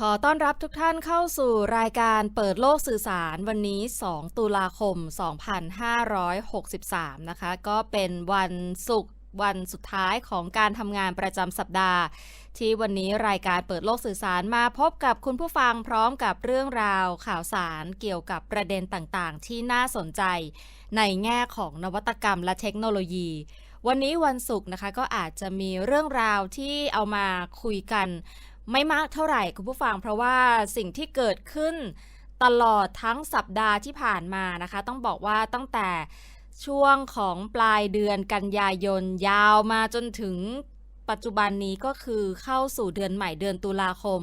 ขอต้อนรับทุกท่านเข้าสู่รายการเปิดโลกสื่อสารวันนี้ 2 ตุลาคม 2563 นะคะ ก็เป็นวันศุกร์วันสุดท้ายของการทำงานประจำสัปดาห์ ที่วันนี้รายการเปิดโลกสื่อสารมาพบกับคุณผู้ฟังพร้อมกับเรื่องราวข่าวสารเกี่ยวกับประเด็นต่างๆ ที่น่าสนใจ ในแง่ของนวัตกรรมและเทคโนโลยีวันนี้วันศุกร์นะคะก็อาจจะมีเรื่องราวที่เอามาคุยกัน ไม่มากเท่าไหร่คุณผู้ฟัง เพราะว่าสิ่งที่เกิดขึ้นตลอดทั้งสัปดาห์ที่ผ่านมานะคะ ต้องบอกว่าตั้งแต่ช่วงของปลายเดือนกันยายนยาวมาจนถึงปัจจุบันนี้ก็คือเข้าสู่เดือนใหม่เดือนตุลาคม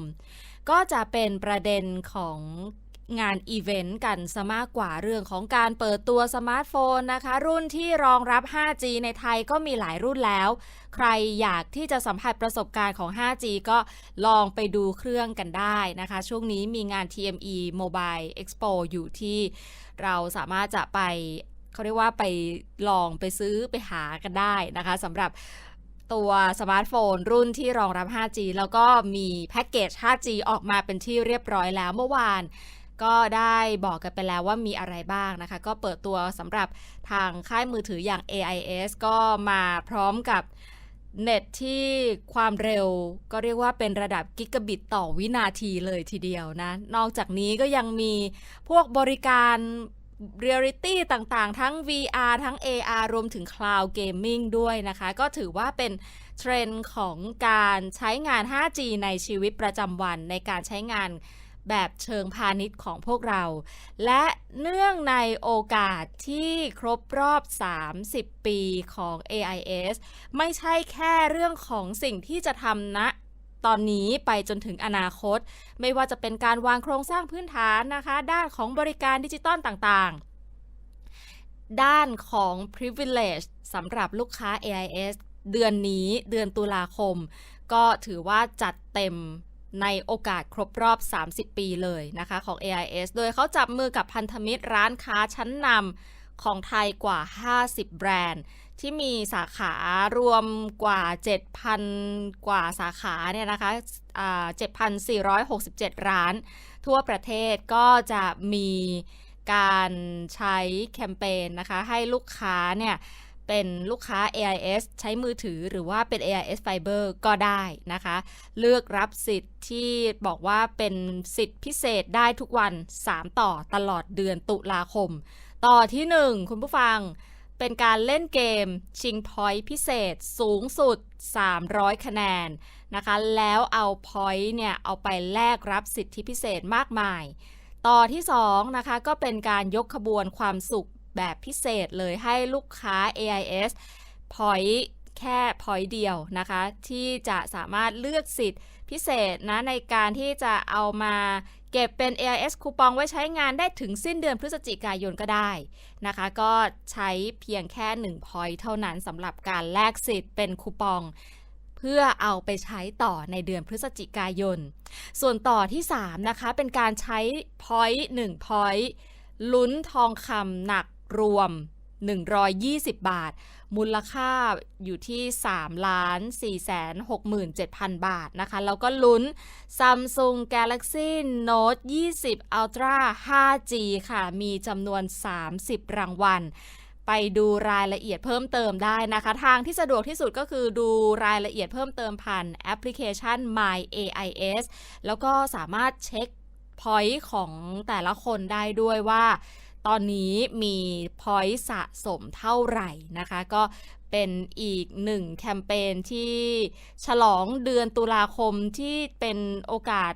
ก็จะเป็นประเด็นของ งานอีเวนต์กันซะมากกว่าเรื่องของการเปิดตัวสมาร์ทโฟนนะคะ รุ่นที่รองรับ 5G ในไทยก็มีหลายรุ่นแล้ว ใครอยากที่จะสัมผัสประสบการณ์ของ 5G ก็ลองไปดูเครื่องกันได้นะคะ ช่วงนี้มีงาน TME Mobile Expo อยู่ที่เราสามารถจะไปเขาเรียกว่าไปลองไปซื้อไปหากันได้นะคะสำหรับตัวสมาร์ทโฟนรุ่นที่รองรับ 5G แล้วก็มีแพ็กเกจ 5G ออกมาเป็นที่เรียบร้อยแล้วเมื่อวาน ก็ได้บอกกันไปแล้วว่ามีอะไรบ้างนะคะ ก็เปิดตัวสำหรับทางค่ายมือถืออย่าง AIS ก็มาพร้อมกับเน็ตที่ความเร็วก็เรียกว่าเป็นระดับกิกะบิตต่อวินาทีเลยทีเดียวนะ นอกจากนี้ก็ยังมีพวกบริการเรียลิตี้ต่างๆ ทั้ง VR ทั้ง AR รวมถึง Cloud Gaming ด้วยนะคะ ก็ถือว่าเป็นเทรนด์ของการใช้งาน 5G ในชีวิตประจำวันในการใช้งาน แบบเชิงพาณิชย์ของพวกเรา และเนื่องในโอกาสที่ครบรอบ 30 ปีของ AIS ไม่ใช่แค่เรื่องของสิ่งที่จะทำณตอนนี้ไปจนถึงอนาคต ไม่ว่าจะเป็นการวางโครงสร้างพื้นฐานนะคะ ด้านของบริการดิจิตอลต่างๆ ด้านของ privilege สำหรับลูกค้า AIS เดือนนี้เดือนตุลาคม ก็ถือว่าจัดเต็ม ในโอกาสครบรอบ 30 ปีเลยนะคะของ AIS โดยเขาจับมือกับพันธมิตรร้านค้าชั้นนำของไทยกว่า 50 แบรนด์ ที่มีสาขารวมกว่า 7,000 กว่าสาขาเนี่ยนะคะอ่า7,467 ร้าน ทั่วประเทศก็จะมีการใช้แคมเปญนะคะ ให้ลูกค้าเนี่ย เป็นลูกค้า AIS ใช้มือถือหรือว่าเป็น AIS Fiber ก็ได้นะคะ เลือกรับสิทธิ์ที่บอกว่าเป็นสิทธิ์พิเศษได้ทุกวัน 3 ต่อตลอดเดือนตุลาคม ต่อที่ 1 คุณผู้ฟังเป็นการเล่นเกมชิงพอยต์พิเศษสูงสุด 300 คะแนนนะคะ แล้วเอาพอยต์เนี่ย เอาไปแลกรับสิทธิพิเศษมากมาย ต่อที่ 2 นะคะ ก็เป็นการยกขบวนความสุข แบบพิเศษเลยให้ลูกค้า AIS พอยต์แค่พอยต์เดียวนะคะ ที่จะสามารถเลือกสิทธิ์พิเศษนะในการที่จะเอามาเก็บเป็น AIS คูปองไว้ใช้งานได้ถึงสิ้นเดือนพฤศจิกายนก็ได้นะคะ ก็ใช้เพียงแค่ 1 point เท่านั้นสำหรับการแลกสิทธิ์เป็นคูปองเพื่อเอาไปใช้ต่อในเดือนพฤศจิกายน ส่วนต่อที่ 3 นะคะ เป็นการใช้ point 1 point ลุ้นทองคำหนัก รวม 120 บาท มูลค่าอยู่ที่3ล้าน4แสน67,000 บาทนะคะ แล้วก็ลุ้น Samsung Galaxy Note 20 Ultra 5G ค่ะ มีจำนวน 30 รางวัลไปดูรายละเอียดเพิ่มเติมได้นะคะ ทางที่สะดวกที่สุดก็คือดูรายละเอียดเพิ่มเติมผ่านแอปพลิเคชัน My AIS แล้วก็สามารถเช็ค point ของแต่ละคนได้ด้วยว่า ตอนนี้มี point สะสมเท่าไหร่นะคะ ก็เป็นอีกหนึ่งแคมเปญที่ฉลองเดือนตุลาคมที่เป็นโอกาส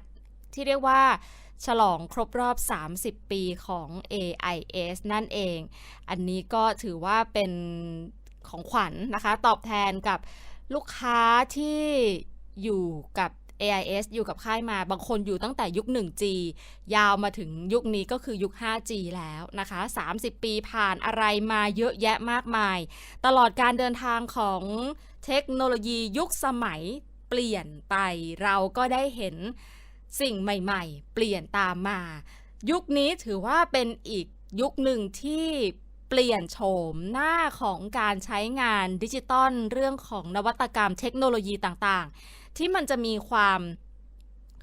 ที่เรียกว่าฉลองครบรอบ 30 ปีของ AIS นั่นเอง อันนี้ก็ถือว่าเป็นของขวัญนะคะ ตอบแทนกับลูกค้าที่อยู่กับ AIS อยู่กับค่ายมาบางคนอยู่ตั้งแต่ยุค 1G ยาวมาถึงยุคนี้ก็คือยุค 5G แล้วนะคะ 30 ปีผ่านอะไรมาเยอะแยะมากมาย ตลอดการเดินทางของเทคโนโลยียุคสมัยเปลี่ยนไปเราก็ได้เห็นสิ่งใหม่ๆ เปลี่ยนตามมา ยุคนี้ถือว่าเป็นอีกยุคหนึ่งที่เปลี่ยนโฉมหน้าของการใช้งานดิจิตอลเรื่องของนวัตกรรมเทคโนโลยีต่างๆ ที่มันจะมีความ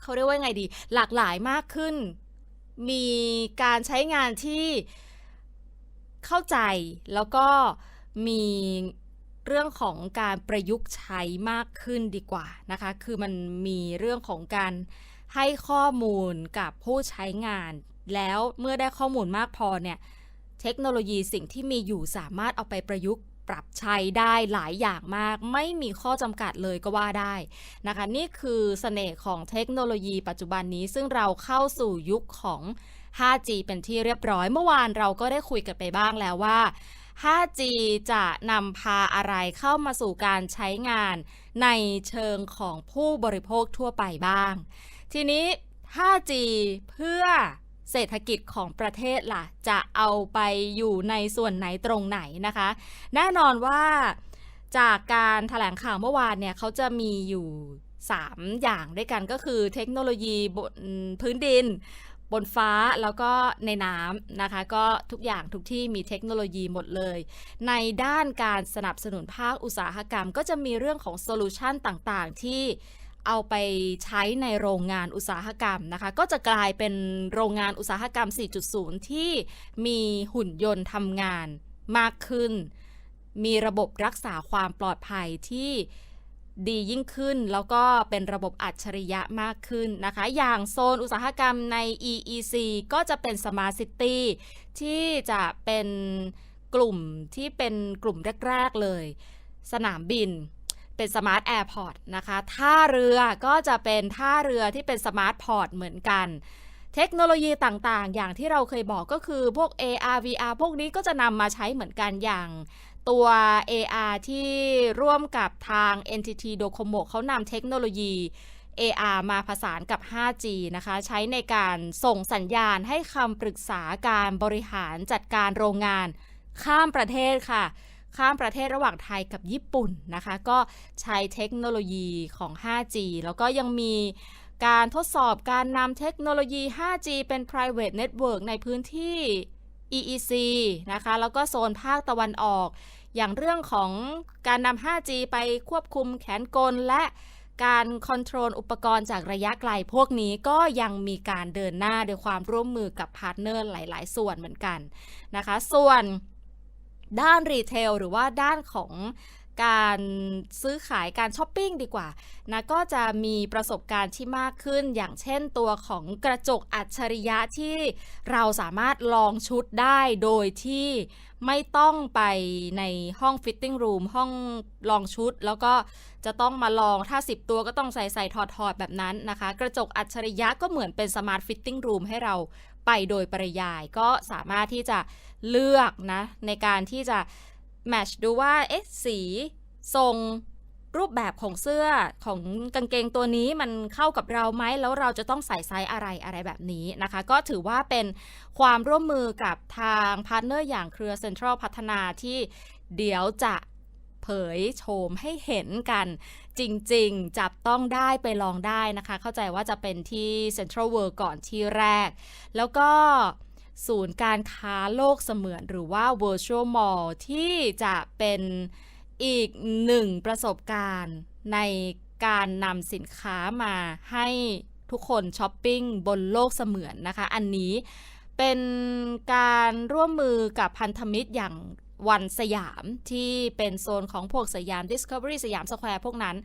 เขาเรียกว่าไงดี หลากหลายมากขึ้น มีการใช้งานที่เข้าใจแล้วก็มีเรื่องของการประยุกต์ใช้มากขึ้นดีกว่านะคะ คือมันมีเรื่องของการให้ข้อมูลกับผู้ใช้งาน แล้วเมื่อได้ข้อมูลมากพอเนี่ย เทคโนโลยีสิ่งที่มีอยู่สามารถเอาไปประยุกต์ ปรับใช้ได้หลายอย่างมาก ไม่มีข้อจำกัดเลยก็ว่าได้นะคะ นี่คือเสน่ห์ของเทคโนโลยีปัจจุบันนี้ซึ่งเราเข้าสู่ยุคของ 5G เป็นที่เรียบร้อย เมื่อวานเราก็ได้คุยกันไปบ้างแล้วว่า 5G จะนำพาอะไรเข้ามาสู่การใช้งาน ในเชิงของผู้บริโภคทั่วไปบ้าง ทีนี้ 5G เพื่อ เศรษฐกิจของประเทศล่ะ จะเอาไปอยู่ในส่วนไหนตรงไหนนะคะ แน่นอนว่าจากการถแถลงข่าวเมื่อวานเนี่ยเขาจะมีอยู่ 3 อย่างด้วยกันก็คือเทคโนโลยีบนพื้นดิน บนฟ้าแล้วก็ในน้ำนะคะ ก็ทุกอย่างทุกที่มีเทคโนโลยีหมดเลย ในด้านการสนับสนุนภาคอุตสาหกรรม ก็จะมีเรื่องของโซลูชันต่างๆ ที่ เอาไปใช้ในโรงงานอุตสาหกรรมนะคะ ก็จะกลายเป็นโรงงานอุตสาหกรรม 4.0 ที่มีหุ่นยนต์ทำงานมากขึ้น มีระบบรักษาความปลอดภัยที่ดียิ่งขึ้น แล้วก็เป็นระบบอัจฉริยะมากขึ้นนะคะ อย่างโซนอุตสาหกรรมใน EEC ก็จะเป็น Smart City ที่จะเป็นกลุ่มที่เป็นกลุ่มแรก ๆ เลย สนามบิน เป็นสมาร์ทแอร์พอร์ตนะคะท่าเรือก็จะเป็นท่าเรือที่เป็นสมาร์ทพอร์ตเหมือนกัน เทคโนโลยีต่างๆ อย่างที่เราเคยบอกก็คือพวก AR VR พวกนี้ก็จะนำมาใช้เหมือนกันอย่างตัว AR ที่ร่วมกับทาง NTT Docomo เขานำเทคโนโลยี AR มาผสานกับ 5G นะคะ ใช้ในการส่งสัญญาณให้คำปรึกษาการบริหารจัดการโรงงานข้ามประเทศค่ะ ข้ามประเทศระหว่างไทยกับญี่ปุ่นนะคะ ก็ใช้เทคโนโลยีของ 5G แล้วก็ยังมีการทดสอบการนำเทคโนโลยี 5G เป็น private network ในพื้นที่ EEC นะคะ แล้วก็โซนภาคตะวันออก อย่างเรื่องของการนำ 5G ไปควบคุมแขนกลและการคอนโทรลอุปกรณ์จากระยะไกลพวกนี้ก็ยังมีการเดินหน้าโดยความร่วมมือกับพาร์ทเนอร์หลาย ๆ ส่วนเหมือนกันนะคะ ส่วน ด้านรีเทลหรือว่าด้านของการซื้อขายการช้อปปิ้งดีกว่านะก็จะมีประสบการณ์ที่มากขึ้น อย่างเช่นตัวของกระจกอัจฉริยะที่เราสามารถลองชุดได้โดยที่ไม่ต้องไปในห้องฟิตติ้งรูมห้องลองชุด แล้วก็จะต้องมาลองถ้า 10 ตัวก็ต้องใส่ใส่ถอดถอดแบบนั้นนะคะ กระจกอัจฉริยะก็เหมือนเป็นสมาร์ทฟิตติ้งรูมให้เรา ไปโดยปริยายก็สามารถที่จะเลือกนะ ในการที่จะแมชดูว่า เอ๊ะ สีทรงรูปแบบของเสื้อของกางเกงตัวนี้มันเข้ากับเราไหมแล้วเราจะต้องใส่ไซส์อะไรอะไรแบบนี้นะคะ ก็ถือว่าเป็นความร่วมมือกับทางพาร์ทเนอร์อย่างเครือเซ็นทรัลพัฒนาที่เดี๋ยวจะ เผยโฉมให้เห็นกันจริงๆ จับต้องได้ไปลองได้นะคะ เข้าใจว่าจะเป็นที่ Central World ก่อนที่แรก แล้วก็ศูนย์การค้าโลกเสมือนหรือว่า Virtual Mall ที่จะเป็นอีกหนึ่งประสบการณ์ในการนำสินค้ามาให้ทุกคนช้อปปิ้งบนโลกเสมือนนะคะ อันนี้เป็นการร่วมมือกับพันธมิตรอย่าง วันสยามที่เป็นโซนของพวกสยาม Discovery สยามสแควร์พวกนั้น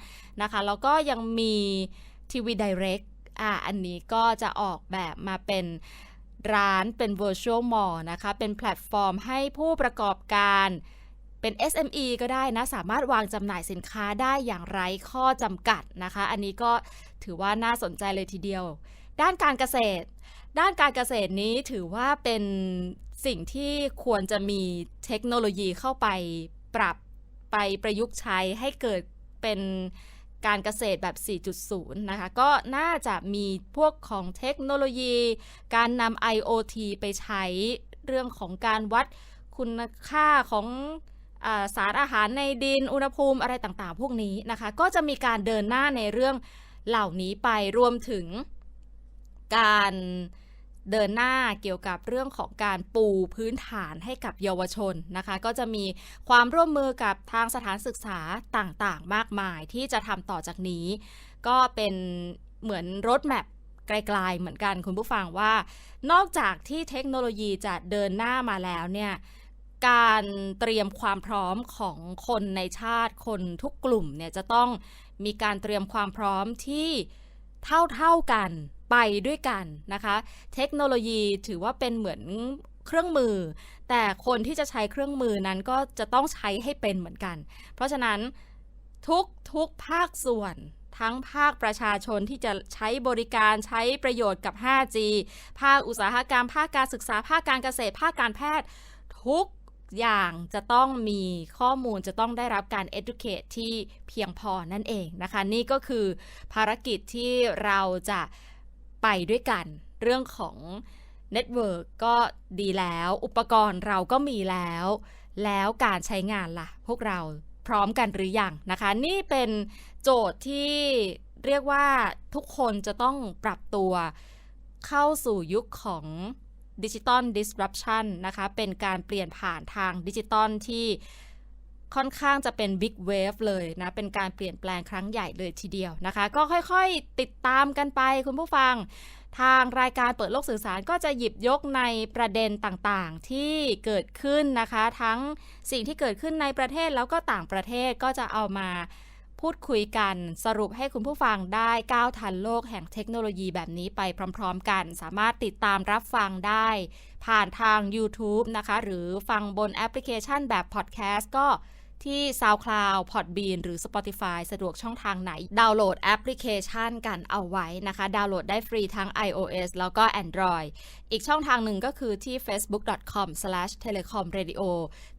นะคะ แล้วก็ยังมีทีวีดิเรกอ่าอันนี้ก็จะออกแบบมาเป็นร้านเป็น Virtual Mall นะคะ เป็นแพลตฟอร์มให้ผู้ประกอบการเป็น SME ก็ได้นะ สามารถวางจำหน่ายสินค้าได้อย่างไร้ข้อจำกัดนะคะ อันนี้ก็ถือว่าน่าสนใจเลยทีเดียว ด้านการเกษตร ด้านการเกษตรนี้ถือว่าเป็น สิ่งที่ควรจะมีเทคโนโลยีเข้าไปปรับไปประยุกต์ใช้ให้เกิดเป็นการเกษตรแบบ 4.0 นะคะ ก็น่าจะมีพวกของเทคโนโลยี การนำ IoT ไปใช้เรื่องของการวัดคุณค่าของอสารอาหารในดิน อุณหภูมิอะไรต่างๆ พวกนี้นะคะ ก็จะมีการเดินหน้าในเรื่องเหล่านี้ไปรวมถึงการ เดินหน้าเกี่ยวกับเรื่องของการปูพื้นฐานให้กับเยาวชนนะคะ ก็จะมีความร่วมมือกับทางสถานศึกษาต่างๆ มากมายที่จะทำต่อจากนี้ ก็เป็นเหมือนรถแมพไกลๆเหมือนกันคุณผู้ฟังว่า นอกจากที่เทคโนโลยีจะเดินหน้ามาแล้วเนี่ยการเตรียมความพร้อมของคนในชาติคนทุกกลุ่มเนี่ยจะต้องมีการเตรียมความพร้อมที่เท่าๆกัน ไปด้วยกันนะคะ เทคโนโลยีถือว่าเป็นเหมือนเครื่องมือ แต่คนที่จะใช้เครื่องมือนั้นก็จะต้องใช้ให้เป็นเหมือนกัน เพราะฉะนั้นทุกทุกภาคส่วนทั้งภาคประชาชนที่จะใช้บริการใช้ประโยชน์กับ 5G ภาคอุตสาหกรรม ภาคการศึกษา ภาคการเกษตร ภาคการแพทย์ ทุกอย่างจะต้องมีข้อมูลจะต้องได้รับการ educate ที่เพียงพอนั่นเองนะคะ นี่ก็คือภารกิจที่เราจะ ไปด้วยกัน เรื่องของเน็ตเวิร์กก็ดีแล้ว อุปกรณ์เราก็มีแล้ว แล้วการใช้งานล่ะ พวกเราพร้อมกันหรือยังนะคะ นี่เป็นโจทย์ที่เรียกว่าทุกคนจะต้องปรับตัวเข้าสู่ยุคของดิจิตอล disruption นะคะ เป็นการเปลี่ยนผ่านทางดิจิตอลที่ ค่อนข้างจะเป็น big wave เลยนะ เป็นการเปลี่ยนแปลงครั้งใหญ่เลยทีเดียวนะคะ ก็ค่อยๆติดตามกันไปคุณผู้ฟัง ทางรายการเปิดโลกสื่อสารก็จะหยิบยกในประเด็นต่างๆ ที่เกิดขึ้นนะคะ ทั้งสิ่งที่เกิดขึ้นในประเทศแล้วก็ต่างประเทศก็จะเอามาพูดคุยกันสรุปให้คุณผู้ฟังได้ก้าวทันโลกแห่งเทคโนโลยีแบบนี้ไปพร้อมๆกัน สามารถติดตามรับฟังได้ ผ่านทาง YouTube นะคะ หรือฟังบนแอปพลิเคชันแบบพอดแคสต์ก็ ที่ SoundCloud Podbean หรือ Spotify สะดวกช่องทางไหน ดาวน์โหลดแอปพลิเคชันกันเอาไว้นะคะ ดาวน์โหลดได้ฟรีทั้ง iOS แล้วก็ Android อีกช่องทางหนึ่งก็คือที่ facebook.com/telecomradio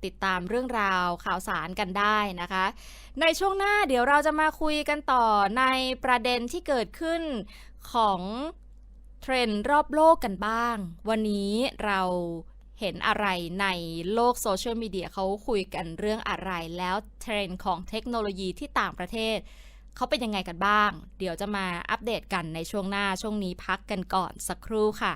ติดตามเรื่องราวข่าวสารกันได้นะคะ ในช่วงหน้าเดี๋ยวเราจะมาคุยกันต่อในประเด็นที่เกิดขึ้นของเทรนด์รอบโลกกันบ้าง วันนี้เรา เห็นอะไรในโลกโซเชียลมีเดียเขาคุยกันเรื่องอะไร แล้วเทรนด์ของเทคโนโลยีที่ต่างประเทศเขาเป็นยังไงกันบ้าง เดี๋ยวจะมาอัปเดตกันในช่วงหน้าช่วงนี้พักกันก่อนสักครู่ค่ะ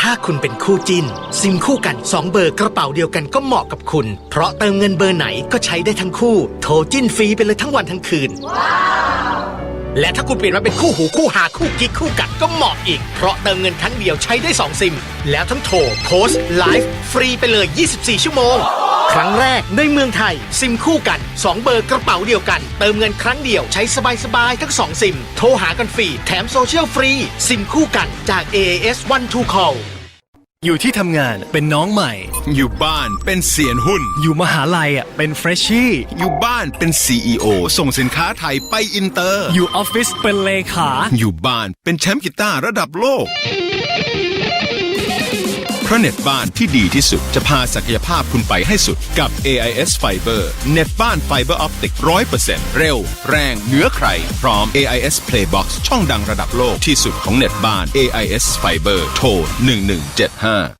ถ้าคุณเป็นคู่จิ้นซิมคู่กัน 2 เบอร์กระเป๋าเดียวกันก็เหมาะกับคุณ เพราะเติมเงินเบอร์ไหนก็ใช้ได้ทั้งคู่ โทรจิ้นฟรีไปเลยทั้งวันทั้งคืน และถ้าคุณเปลี่ยนมาเป็นคู่หูคู่หาคู่กิ๊กคู่กัดก็เหมาะอีก เพราะเติมเงินครั้งเดียวใช้ได้ 2 ซิม แล้วทั้งโทรโพสต์ไลฟ์ฟรีไปเลย 24 ชั่วโมง ครั้งแรกในเมืองไทย ซิมคู่กัน 2 เบอร์กระเป๋าเดียวกัน เติมเงินครั้งเดียวใช้สบายๆทั้ง 2 ซิม โทรหากันฟรีแถมโซเชียลฟรี ซิมคู่กันจาก AAS One Two Call อยู่ที่ทำงานเป็นน้องใหม่ อยู่บ้านเป็นเสียนหุ้น อยู่มหาลัยอะเป็นเฟรชชี่อยู่บ้านเป็น CEO ส่งสินค้าไทยไปอินเตอร์ อยู่ออฟฟิศเป็นเลขา อยู่บ้านเป็นแชมป์กีตาร์ระดับโลกเพราะเน็ตบ้านที่ดีที่สุด จะพาศักยภาพคุณไปให้สุดกับ AIS Fiber เน็ตบ้านไฟเบอร์ออปติก100%เร็ว แรงเหนือใคร พร้อม AIS Playbox ช่องดังระดับโลกที่สุดของเน็ตบ้าน AIS Fiber โทร1175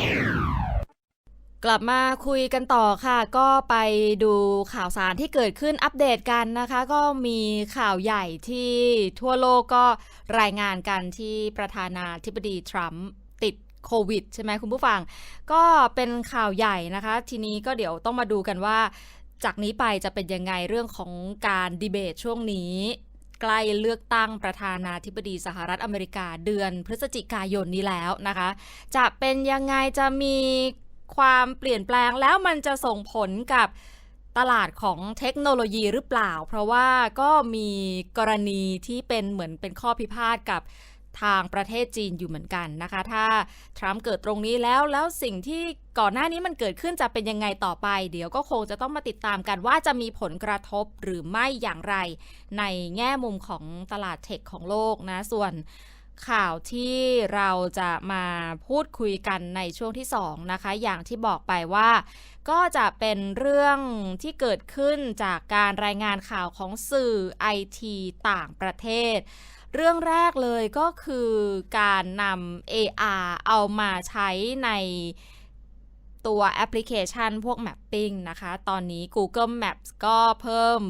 กลับมาคุยกันต่อค่ะ ก็ไปดูข่าวสารที่เกิดขึ้นอัปเดตกันนะคะ ก็มีข่าวใหญ่ที่ทั่วโลกก็รายงานกันที่ประธานาธิบดีทรัมป์ติดโควิดใช่ไหมคุณผู้ฟัง ก็เป็นข่าวใหญ่นะคะ ทีนี้ก็เดี๋ยวต้องมาดูกันว่า จากนี้ไปจะเป็นยังไงเรื่องของการดีเบตช่วงนี้ใกล้เลือกตั้งประธานาธิบดีสหรัฐอเมริกาเดือนพฤศจิกายนนี้แล้วนะคะ จะเป็นยังไงจะมี ความเปลี่ยนแปลงแล้วมันจะส่งผลกับตลาดของเทคโนโลยีหรือเปล่า เพราะว่าก็มีกรณีที่เป็นเหมือนเป็นข้อพิพาทกับทางประเทศจีนอยู่เหมือนกันนะคะ ถ้าทรัมป์เกิดตรงนี้แล้วแล้วสิ่งที่ก่อนหน้านี้มันเกิดขึ้นจะเป็นยังไงต่อไป เดี๋ยวก็คงจะต้องมาติดตามกันว่าจะมีผลกระทบหรือไม่อย่างไร ในแง่มุมของตลาดเทคของโลกนะ ส่วน ข่าวที่เราจะมาพูดคุยกันในช่วงที่ 2 นะคะ อย่างที่บอกไปว่า ก็จะเป็นเรื่องที่เกิดขึ้นจากการรายงานข่าวของสื่อไอทีต่างประเทศ เรื่องแรกเลยก็คือการนำ AR เอามาใช้ในตัวแอปพลิเคชันพวก Mapping นะคะ ตอนนี้ Google Maps ก็เพิ่ม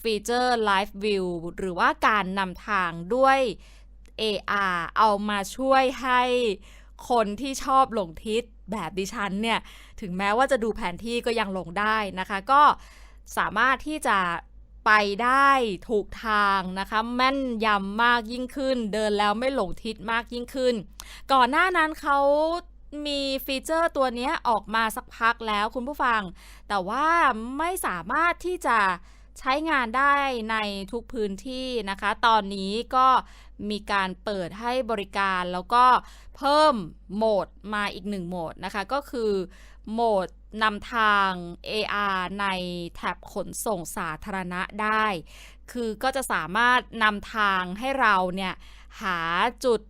ฟีเจอร์ Live View หรือว่าการนำทางด้วย AR เอามาช่วยให้คนที่ชอบหลงทิศแบบดิฉันเนี่ย ถึงแม้ว่าจะดูแผนที่ก็ยังหลงได้นะคะ ก็สามารถที่จะไปได้ถูกทางนะคะแม่นยำมากยิ่งขึ้น เดินแล้วไม่หลงทิศมากยิ่งขึ้น ก่อนหน้านั้นเขามีฟีเจอร์ตัวนี้ออกมาสักพักแล้วคุณผู้ฟัง แต่ว่าไม่สามารถที่จะใช้งานได้ในทุกพื้นที่นะคะ ตอนนี้ก็ มีการเปิดให้บริการแล้วก็เพิ่มโหมดมาอีกหนึ่งโหมดนะคะ ก็คือโหมดนำทาง AR ในแท็บขนส่งสาธารณะได้ คือก็จะสามารถนำทางให้เราเนี่ยหาจุด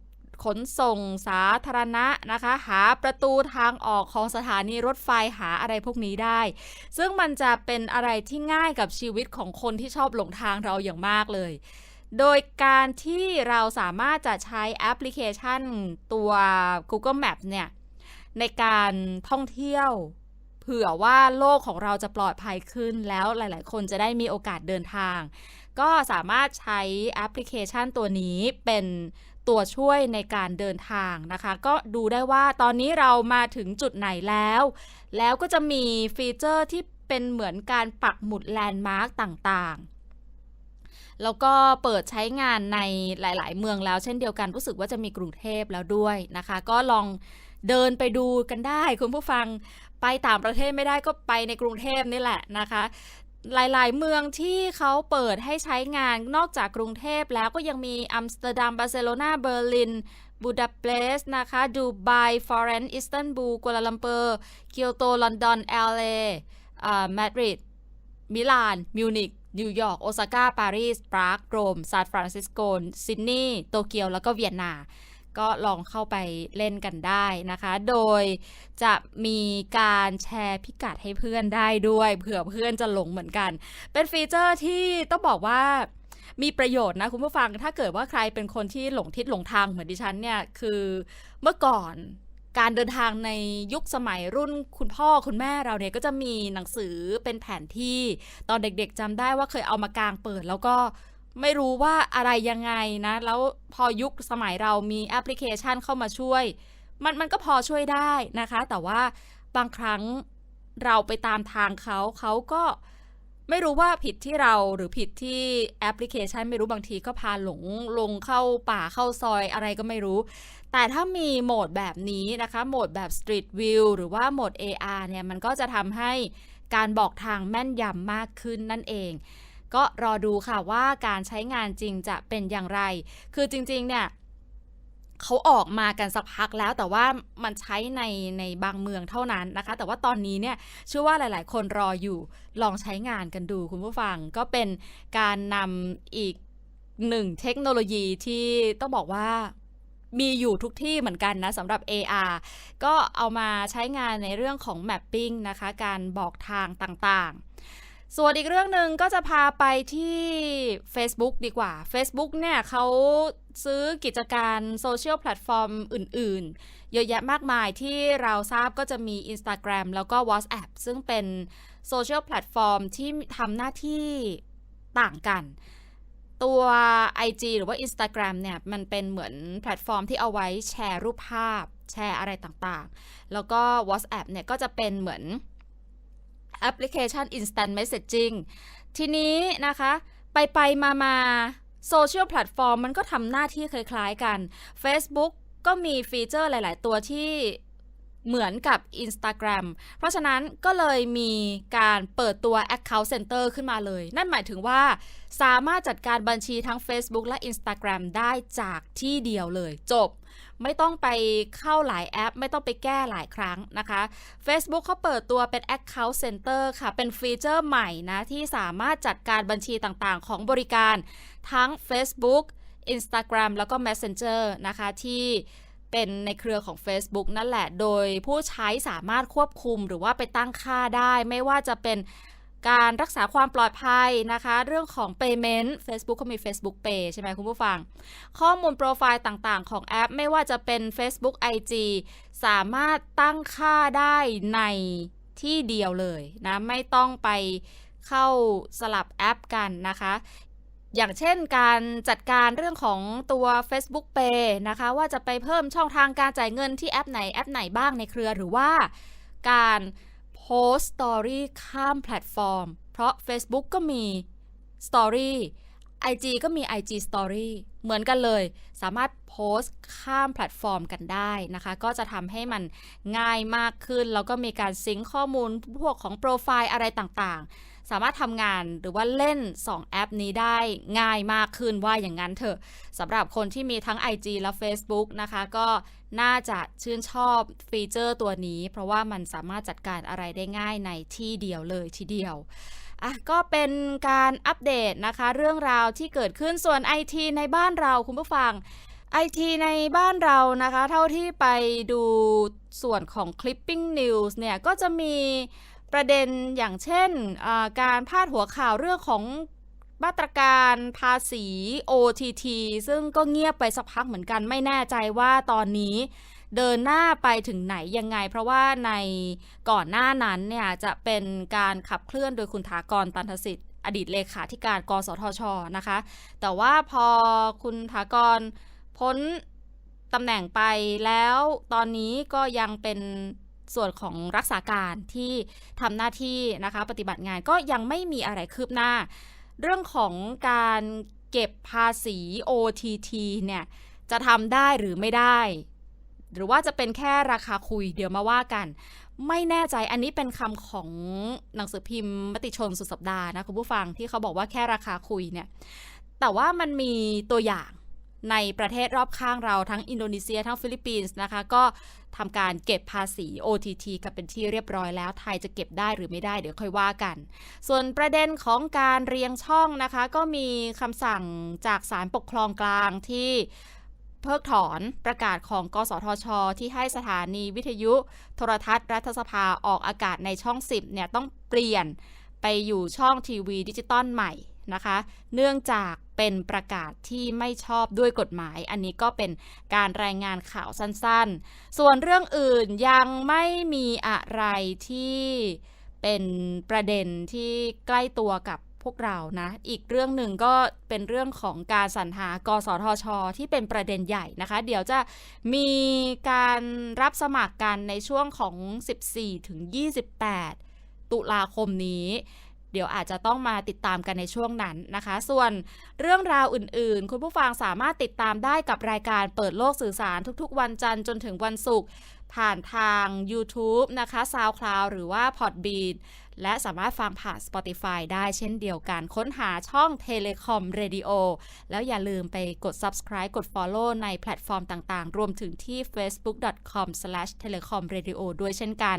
ขนส่งสาธารณะนะคะ หาประตูทางออกของสถานีรถไฟหาอะไรพวกนี้ได้ ซึ่งมันจะเป็นอะไรที่ง่ายกับชีวิตของคนที่ชอบหลงทางเราอย่างมากเลย โดยการที่เราสามารถจะใช้แอปพลิเคชันตัว Google Map เนี่ยในการท่องเที่ยวเผื่อว่าโลกของเราจะปลอดภัยขึ้นแล้วหลาย ๆ คนจะได้มีโอกาสเดินทาง ก็สามารถใช้แอปพลิเคชันตัวนี้เป็นตัวช่วยในการเดินทางนะคะ ก็ดูได้ว่าตอนนี้เรามาถึงจุดไหนแล้ว แล้วก็จะมีฟีเจอร์ที่เป็นเหมือนการปักหมุดแลนด์มาร์กต่างๆ แล้วก็เปิดใช้งานในหลาย ๆ เมืองแล้ว เช่นเดียวกันรู้สึกว่าจะมีกรุงเทพแล้วด้วยนะคะ ก็ลองเดินไปดูกันได้ คุณผู้ฟังไปต่างประเทศไม่ได้ก็ไปในกรุงเทพนี่แหละนะคะหลาย ๆ เมืองที่เขาเปิดให้ใช้งานนอกจากกรุงเทพแล้วก็ยังมีอัมสเตอร์ดัม บาร์เซโลนาเบอร์ลิน บูดาเปสต์นะคะ ดูไบ ฟลอเรนซ์ อิสตันบูล กัวลาลัมเปอร์ เกียวโต ลอนดอนเอลเอมาดริด มิลาน มิวนิก นิวยอร์ก โอซาก้า ปารีส ปรากโรมซานฟรานซิสโกซิดนีย์โตเกียว แล้วก็เวียนนา ก็ลองเข้าไปเล่นกันได้นะคะ โดยจะมีการแชร์พิกัดให้เพื่อนได้ด้วยเผื่อเพื่อนจะหลงเหมือนกัน เป็นฟีเจอร์ที่ต้องบอกว่ามีประโยชน์นะคุณผู้ฟังถ้าเกิดว่าใครเป็นคนที่หลงทิศหลงทางเหมือนดิฉันเนี่ย คือเมื่อก่อน การเดินทางในยุคสมัยรุ่นคุณพ่อคุณแม่เราเนี่ยก็จะมีหนังสือเป็นแผนที่ตอนเด็กๆจำได้ว่าเคยเอามากางเปิด แล้วก็ไม่รู้ว่าอะไรยังไงนะ แล้วพอยุคสมัยเรามีแอปพลิเคชันเข้ามาช่วย มันมันก็พอช่วยได้นะคะ แต่ว่าบางครั้งเราไปตามทางเขาเขาก็ไม่รู้ว่าผิดที่เราหรือผิดที่แอปพลิเคชัน ไม่รู้บางทีก็พาหลงลงเข้าป่าเข้าซอยอะไรก็ไม่รู้ แต่ถ้ามีโหมดแบบนี้นะคะโหมดแบบ Street View หรือว่าโหมด AR เนี่ยมันก็จะทำให้การบอกทางแม่นยำมากขึ้นนั่นเอง ก็รอดูค่ะว่าการใช้งานจริงจะเป็นอย่างไร คือจริงๆเนี่ยเขาออกมากันสักพักแล้วแต่ว่ามันใช้ในในบางเมืองเท่านั้นนะคะ แต่ว่าตอนนี้เนี่ยเชื่อว่าหลาย ๆ คนรออยู่ลองใช้งานกันดูคุณผู้ฟังก็เป็นการนำอีกหนึ่งเทคโนโลยีที่ต้องบอกว่า มีอยู่ทุกที่เหมือนกันนะสำหรับ AR ก็เอามาใช้งานในเรื่องของ Mapping นะคะ การบอกทางต่างๆ ส่วนอีกเรื่องหนึ่งก็จะพาไปที่ Facebook ดีกว่า Facebook เนี่ยเขาซื้อกิจการโซเชียลแพลตฟอร์มอื่น ๆ เยอะแยะมากมายที่เราทราบก็จะมี Instagram แล้วก็ WhatsApp ซึ่งเป็นโซเชียลแพลตฟอร์มที่ทำหน้าที่ต่างกัน ตัว IG หรือว่า Instagram เนี่ยมันเป็นเหมือนแพลตฟอร์มที่เอาไว้แชร์รูปภาพ แชร์อะไรต่างๆ แล้วก็ WhatsApp เนี่ยก็จะเป็นเหมือนแอปพลิเคชัน Instant Messaging ทีนี้นะคะ ไปไปมามาโซเชียลแพลตฟอร์มมันก็ทำหน้าที่คล้ายๆกัน Facebook ก็มีฟีเจอร์หลาย ๆ ตัวที่ เหมือนกับ Instagram เพราะฉะนั้นก็เลยมีการเปิดตัว Account Center ขึ้นมาเลย นั่นหมายถึงว่า สามารถจัดการบัญชีทั้ง Facebook และ Instagram ได้จากที่เดียวเลย จบ ไม่ต้องไปเข้าหลายแอป ไม่ต้องไปแก้หลายครั้งนะคะ Facebook เขาเปิดตัวเป็น Account Center ค่ะ เป็นฟีเจอร์ใหม่นะที่สามารถจัดการบัญชีต่างๆ ของบริการทั้ง Facebook Instagram แล้วก็ Messenger นะคะที่ เป็นในเครือของ Facebook นั่นแหละ โดยผู้ใช้สามารถควบคุมหรือว่าไปตั้งค่าได้ ไม่ว่าจะเป็นการรักษาความปลอดภัยนะคะ เรื่องของ Payment Facebook เขามี Facebook Pay ใช่ไหมคุณผู้ฟัง ข้อมูลโปรไฟล์ต่างๆ ของแอป ไม่ว่าจะเป็น Facebook IG สามารถตั้งค่าได้ในที่เดียวเลยนะ ไม่ต้องไปเข้าสลับแอปกันนะคะ อย่างเช่นการจัดการเรื่องของตัว Facebook Pay นะคะ ว่าจะไปเพิ่มช่องทางการจ่ายเงินที่แอปไหนแอปไหนบ้างในเครือหรือว่าการโพสต์สตอรี่ข้ามแพลตฟอร์ม เพราะ Facebook ก็มีสตอรี่ IG ก็มี IG Story เหมือนกันเลย สามารถโพสต์ข้ามแพลตฟอร์มกันได้นะคะ ก็จะทำให้มันง่ายมากขึ้น แล้วก็มีการซิงค์ข้อมูลพวกของโปรไฟล์อะไรต่างๆ สามารถทำงานหรือว่าเล่น 2 แอปนี้ได้ง่ายมากขึ้นว่าอย่างนั้นเถอะสำหรับคนที่มีทั้ง IG และ Facebook นะคะ ก็น่าจะชื่นชอบฟีเจอร์ตัวนี้ เพราะว่ามันสามารถจัดการอะไรได้ง่ายในที่เดียวเลยทีเดียวอะก็เป็นการอัปเดตนะคะ เรื่องราวที่เกิดขึ้นส่วน IT ในบ้านเราคุณผู้ฟัง IT ในบ้านเรานะคะ เท่าที่ไปดูส่วนของ Clipping News เนี่ย ก็จะมี ประเด็นอย่างเช่นการพาดหัวข่าวเรื่องของมาตรการภาษี OTT ซึ่งก็เงียบไปสักพักเหมือนกันไม่แน่ใจว่าตอนนี้เดินหน้าไปถึงไหนยังไง เพราะว่าในก่อนหน้านั้นเนี่ยจะเป็นการขับเคลื่อนโดยคุณถากรตันทสิทธิ์อดีตเลขาธิการกสทชนะคะ แต่ว่าพอคุณถากรพ้นตำแหน่งไปแล้วตอนนี้ก็ยังเป็น ส่วนของรักษาการที่ทำหน้าที่นะคะปฏิบัติงานก็ยังไม่มีอะไรคืบหน้า เรื่องของการเก็บภาษี OTT เนี่ยจะทำได้หรือไม่ได้ หรือว่าจะเป็นแค่ราคาคุยเดี๋ยวมาว่ากัน ไม่แน่ใจอันนี้เป็นคำของหนังสือพิมพ์มติชนสุดสัปดาห์นะคุณผู้ฟังที่เขาบอกว่าแค่ราคาคุยเนี่ยแต่ว่ามันมีตัวอย่าง ในประเทศรอบข้างเราทั้งอินโดนีเซียทั้งฟิลิปปินส์นะคะก็ทำการเก็บภาษี OTT กันเป็นที่เรียบร้อยแล้ว ไทยจะเก็บได้หรือไม่ได้เดี๋ยวค่อยว่ากัน ส่วนประเด็นของการเรียงช่องนะคะ ก็มีคำสั่งจากศาลปกครองกลางที่เพิกถอนประกาศของ กสทช ที่ให้สถานีวิทยุ โทรทัศน์รัฐสภาออกอากาศในช่อง 10เนี่ยต้องเปลี่ยนไปอยู่ช่องทีวีดิจิตอลใหม่นะคะ เนื่องจาก เป็นประกาศที่ไม่ชอบด้วยกฎหมาย อันนี้ก็เป็นการรายงานข่าวสั้นๆ ส่วนเรื่องอื่นยังไม่มีอะไรที่เป็นประเด็นที่ใกล้ตัวกับพวกเรานะ อีกเรื่องหนึ่งก็เป็นเรื่องของการสรรหากสทช ที่เป็นประเด็นใหญ่นะคะ เดี๋ยวจะมีการรับสมัครกันในช่วงของ 14 ถึง 28 ตุลาคมนี้ เดี๋ยวอาจจะต้องมาติดตามกันในช่วงนั้นนะคะ ส่วนเรื่องราวอื่นๆ คุณผู้ฟังสามารถติดตามได้กับรายการเปิดโลกสื่อสารทุกๆ วันจันทร์จนถึงวันศุกร์ผ่านทาง YouTube นะคะ SoundCloud หรือว่า Podbean และสามารถฟังผ่าน Spotify ได้เช่นเดียวกัน ค้นหาช่อง Telecom Radio แล้วอย่าลืมไปกด subscribe กด follow ในแพลตฟอร์มต่างๆ รวมถึงที่ facebook.com/telecomradio ด้วยเช่นกัน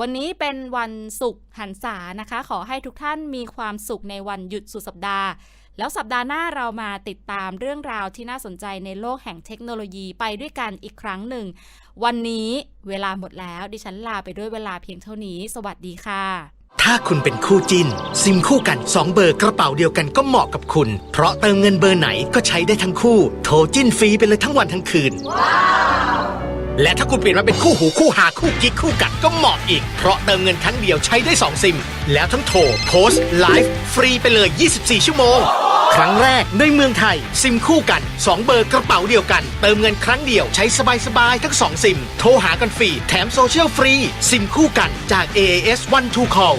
วันนี้เป็นวันศุกร์หันษานะคะ ขอให้ทุกท่านมีความสุขในวันหยุดสุดสัปดาห์ แล้วสัปดาห์หน้าเรามาติดตามเรื่องราวที่น่าสนใจในโลกแห่งเทคโนโลยีไปด้วยกันอีกครั้งหนึ่ง วันนี้เวลาหมดแล้ว ดิฉันลาไปด้วยเวลาเพียงเท่านี้ สวัสดีค่ะ ถ้าคุณเป็นคู่จินซิมคู่กัน 2 เบอร์กระเป๋าเดียวกันก็เหมาะกับคุณ เพราะเติมเงินเบอร์ไหนก็ใช้ได้ทั้งคู่ โทรจิ้นฟรีไปเลยทั้งวันทั้งคืน และถ้าคุณเปลี่ยนมาเป็นคู่หูคู่หาคู่กิ๊กคู่กัดก็เหมาะอีก เพราะเติมเงินครั้งเดียวใช้ได้ 2 ซิม แล้วทั้งโทรโพสต์ไลฟ์ฟรีไปเลย 24 ชั่วโมง ครั้งแรกในเมืองไทย ซิมคู่กัน 2 เบอร์กระเป๋าเดียวกัน เติมเงินครั้งเดียวใช้สบายๆทั้ง 2 ซิม โทรหากันฟรี แถมโซเชียลฟรี ซิมคู่กันจาก AAS One Two Call